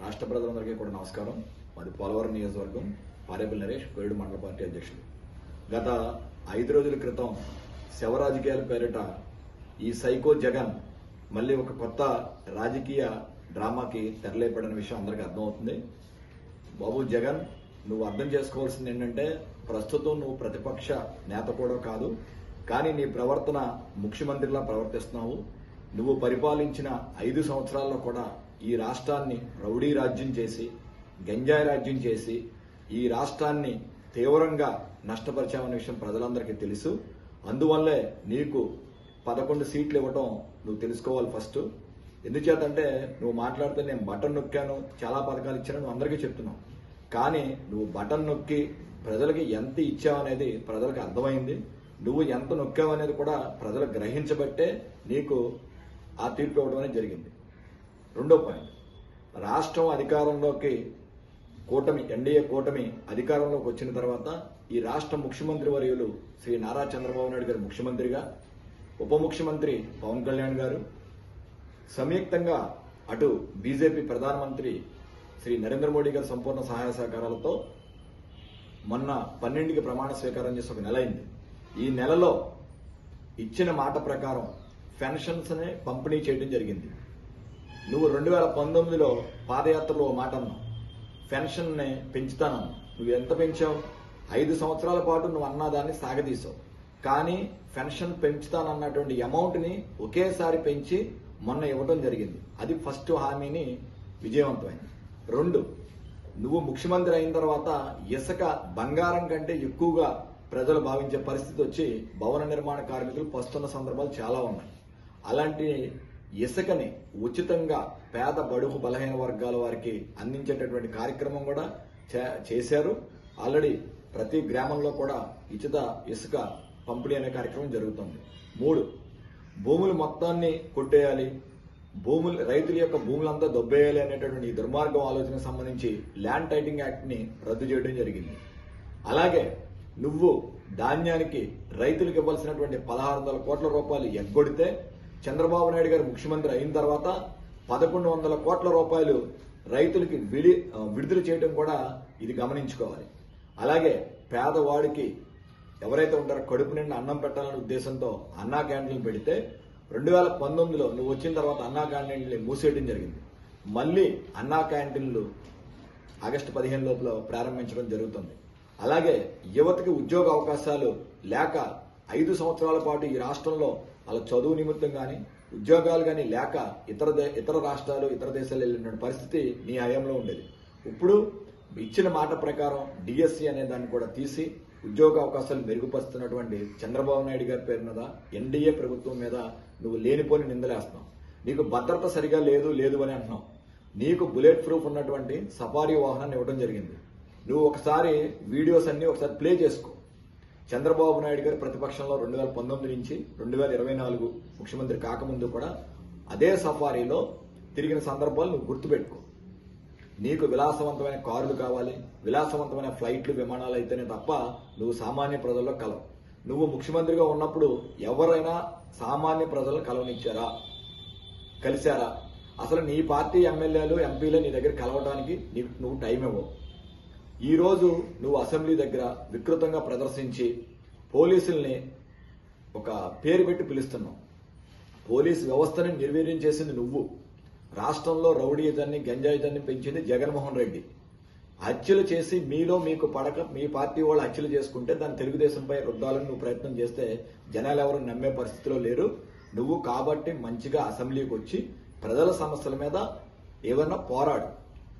రాష్ట్ర ప్రజలందరికీ కూడా నమస్కారం. మాది పోలవరం నియోజకవర్గం. పారేపల్లి నరేష్ కోవిడ్ మండల పార్టీ అధ్యక్షుడు గత ఐదు రోజుల క్రితం శవ రాజకీయాల పేరిట ఈ సైకో జగన్ మళ్ళీ ఒక కొత్త రాజకీయ డ్రామాకి తెరలేపడిన విషయం అందరికీ అర్థమవుతుంది. బాబు జగన్ నువ్వు అర్థం చేసుకోవాల్సింది ఏంటంటే ప్రస్తుతం నువ్వు ప్రతిపక్ష నేత కూడా కాదు కానీ నీ ప్రవర్తన ముఖ్యమంత్రిలా ప్రవర్తిస్తున్నావు. నువ్వు పరిపాలించిన ఐదు సంవత్సరాల్లో కూడా ఈ రాష్ట్రాన్ని రౌడీ రాజ్యం చేసి గంజాయి రాజ్యం చేసి ఈ రాష్ట్రాన్ని తీవ్రంగా నష్టపరిచామనే విషయం ప్రజలందరికీ తెలుసు. అందువల్లే నీకు పదకొండు సీట్లు ఇవ్వటం నువ్వు తెలుసుకోవాలి ఫస్ట్. ఎందుచేతంటే నువ్వు మాట్లాడితే నేను బటన్ నొక్కాను చాలా పథకాలు ఇచ్చాను నువ్వు అందరికీ చెప్తున్నావు. కానీ నువ్వు బటన్ నొక్కి ప్రజలకి ఎంత ఇచ్చావనేది ప్రజలకు అర్థమైంది. నువ్వు ఎంత నొక్కావనేది కూడా ప్రజలు గ్రహించబట్టే నీకు ఆ తీర్పు ఇవ్వడం అనేది జరిగింది. రెండో పాయింట్. రాష్ట్రం అధికారంలోకి కూటమి ఎన్డీఏ కూటమి అధికారంలోకి వచ్చిన తర్వాత ఈ రాష్ట్ర ముఖ్యమంత్రి వర్యులు శ్రీ నారా చంద్రబాబు నాయుడు గారు ముఖ్యమంత్రిగా ఉప ముఖ్యమంత్రి పవన్ కళ్యాణ్ గారు సంయుక్తంగా అటు బీజేపీ ప్రధానమంత్రి శ్రీ నరేంద్ర మోడీ గారి సంపూర్ణ సహాయ సహకారాలతో మొన్న పన్నెండుకి ప్రమాణ స్వీకారం చేసి ఒక నెల అయింది. ఈ నెలలో ఇచ్చిన మాట ప్రకారం పెన్షన్స్ని పంపిణీ చేయడం జరిగింది. నువ్వు రెండు వేల పంతొమ్మిదిలో పాదయాత్రలో ఓ మాట అన్నావు. పెన్షన్ని పెంచుతానన్నావు పెంచుతాను నువ్వు ఎంత పెంచావు? ఐదు సంవత్సరాల పాటు నువ్వు అన్నదాన్ని సాగదీసావు కానీ పెన్షన్ పెంచుతానన్నటువంటి అమౌంట్ని ఒకేసారి పెంచి మొన్న ఇవ్వడం జరిగింది. అది ఫస్ట్ హామీని విజయవంతమైంది. రెండు నువ్వు ముఖ్యమంత్రి అయిన తర్వాత ఇసుక బంగారం కంటే ఎక్కువగా ప్రజలు భావించే పరిస్థితి వచ్చి భవన నిర్మాణ కార్మికులు పస్తున్న సందర్భాలు చాలా ఉన్నాయి. అలాంటి ఇసుకని ఉచితంగా పేద బడుగు బలహీన వర్గాల వారికి అందించేటటువంటి కార్యక్రమం కూడా చే- చేశారు. ఆల్రెడీ ప్రతి గ్రామంలో కూడా ఉచిత ఇసుక పంపిణీ అనే కార్యక్రమం జరుగుతుంది. మూడు భూములు మొత్తాన్ని కొట్టేయాలి. భూములు రైతుల యొక్క భూములంతా దొబ్బేయాలి అనేటటువంటి ఈ దుర్మార్గం ఆలోచనకు సంబంధించి ల్యాండ్ టైటింగ్ యాక్ట్ని రద్దు చేయడం జరిగింది. అలాగే నువ్వు ధాన్యానికి రైతులకు ఇవ్వాల్సినటువంటి పదహారు వందల కోట్ల రూపాయలు ఎగ్గొడితే చంద్రబాబు నాయుడు గారు ముఖ్యమంత్రి అయిన తర్వాత పదకొండు వందల కోట్ల రూపాయలు రైతులకి విడి విడుదల చేయడం కూడా ఇది గమనించుకోవాలి. అలాగే పేదవాడికి ఎవరైతే ఉంటారో కడుపు నిండా అన్నం పెట్టాలనే ఉద్దేశంతో అన్నా క్యాంటీన్లు పెడితే రెండు వేల పంతొమ్మిదిలో నువ్వు వచ్చిన తర్వాత అన్నా క్యాంటీన్లు మూసేయడం జరిగింది. మళ్ళీ అన్నా క్యాంటీన్లు ఆగస్టు పదిహేను లోపల ప్రారంభించడం జరుగుతుంది. అలాగే యువతకి ఉద్యోగ అవకాశాలు లేక ఐదు సంవత్సరాల పాటు ఈ రాష్ట్రంలో వాళ్ళ చదువు నిమిత్తం కానీ ఉద్యోగాలు కానీ లేక ఇతర దే- ఇతర రాష్ట్రాలు ఇతర దేశాలు వెళ్ళిన పరిస్థితి నీ హయాంలో ఉండేది. ఇప్పుడు ఇచ్చిన మాట ప్రకారం డిఎస్సి అనే దాన్ని కూడా తీసి ఉద్యోగ అవకాశాలు మెరుగుపరుస్తున్నటువంటి చంద్రబాబు నాయుడు గారి పేరు మీద ఎన్డీఏ ప్రభుత్వం మీద నువ్వు లేనిపోని నిందలేస్తున్నావు. నీకు భద్రత సరిగా లేదు లేదు అని అంటున్నావు. నీకు బుల్లెట్ ప్రూఫ్ ఉన్నటువంటి సఫారీ వాహనాన్ని ఇవ్వడం జరిగింది. నువ్వు ఒకసారి వీడియోస్ అన్ని ఒకసారి ప్లే చేసుకో. చంద్రబాబు నాయుడు గారు ప్రతిపక్షంలో రెండు వేల పంతొమ్మిది నుంచి రెండు వేల ఇరవై నాలుగు ముఖ్యమంత్రి కాకముందు కూడా అదే సఫారీలో తిరిగిన సందర్భాలు నువ్వు గుర్తుపెట్టుకో. నీకు విలాసవంతమైన కార్లు కావాలి విలాసవంతమైన ఫ్లైట్లు విమానాలు అయితేనే తప్ప నువ్వు సామాన్య ప్రజల్లో కలవు. నువ్వు ముఖ్యమంత్రిగా ఉన్నప్పుడు ఎవరైనా సామాన్య ప్రజలను కలవనిచ్చారా? కలిశారా? అసలు నీ పార్టీ ఎమ్మెల్యేలు ఎంపీలు నీ దగ్గర కలవడానికి నీకు నువ్వు టైం ఇవ్వవు. ఈరోజు నువ్వు అసెంబ్లీ దగ్గర వికృతంగా ప్రదర్శించి పోలీసుల్ని ఒక పేరు పెట్టి పిలుస్తున్నావు. పోలీస్ వ్యవస్థని నిర్వీర్యం చేసింది నువ్వు. రాష్ట్రంలో రౌడీజాన్ని గంజాయిజాన్ని పెంచింది జగన్మోహన్ రెడ్డి. హత్యలు చేసి మీలో మీకు పడక మీ పార్టీ వాళ్ళు హత్యలు చేసుకుంటే దాన్ని తెలుగుదేశంపై రుద్దాలని నువ్వు ప్రయత్నం చేస్తే జనాలు ఎవరు నమ్మే పరిస్థితిలో లేరు. నువ్వు కాబట్టి మంచిగా అసెంబ్లీకి వచ్చి ప్రజల సమస్యల మీద ఏమన్నా పోరాడు.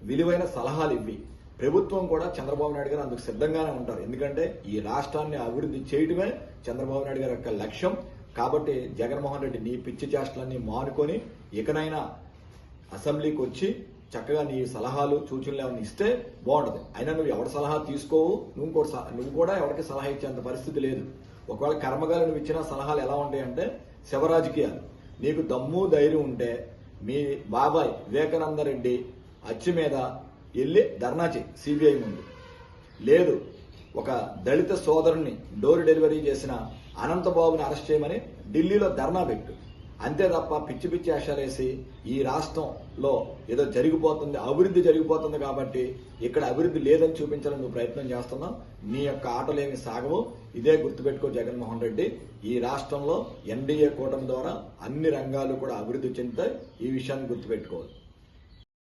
విలువైన సలహాలు ఇవ్వి. ప్రభుత్వం కూడా చంద్రబాబు నాయుడు గారు అందుకు సిద్ధంగానే ఉంటారు. ఎందుకంటే ఈ రాష్ట్రాన్ని అభివృద్ధి చేయడమే చంద్రబాబు నాయుడు గారి యొక్క లక్ష్యం. కాబట్టి జగన్మోహన్ రెడ్డి నీ పిచ్చి చేష్టలన్నీ మానుకొని ఇకనైనా అసెంబ్లీకి వచ్చి చక్కగా నీ సలహాలు సూచనలు ఏమైనా ఇస్తే బాగుంటుంది. అయినా నువ్వు ఎవరి సలహా తీసుకోవు? నువ్వు కూడా నువ్వు కూడా ఎవరికి సలహా ఇచ్చేంత పరిస్థితి లేదు. ఒకవేళ కర్మగాలి నువ్వు ఇచ్చిన సలహాలు ఎలా ఉంటాయంటే శివరాజకీయాలు. నీకు దమ్ము ధైర్యం ఉంటే మీ బాబాయ్ వివేకానంద రెడ్డి అచ్చి మీద వెళ్ళి ధర్నా చేయి సిబిఐ ముందు. లేదు ఒక దళిత సోదరుని డోర్ డెలివరీ చేసిన అనంతబాబుని అరెస్ట్ చేయమని ఢిల్లీలో ధర్నా పెట్టు. అంతే తప్ప పిచ్చి పిచ్చి వేషాలేసి ఈ రాష్ట్రంలో ఏదో జరిగిపోతుంది అభివృద్ధి జరిగిపోతుంది కాబట్టి ఇక్కడ అభివృద్ధి లేదని చూపించాలని నువ్వు ప్రయత్నం చేస్తున్నావు. నీ యొక్క ఆటలేమి సాగవు. ఇదే గుర్తుపెట్టుకో జగన్మోహన్ రెడ్డి. ఈ రాష్ట్రంలో ఎన్డీఏ కూటమి ద్వారా అన్ని రంగాలు కూడా అభివృద్ధి చెందుతాయి. ఈ విషయాన్ని గుర్తుపెట్టుకోవాలి.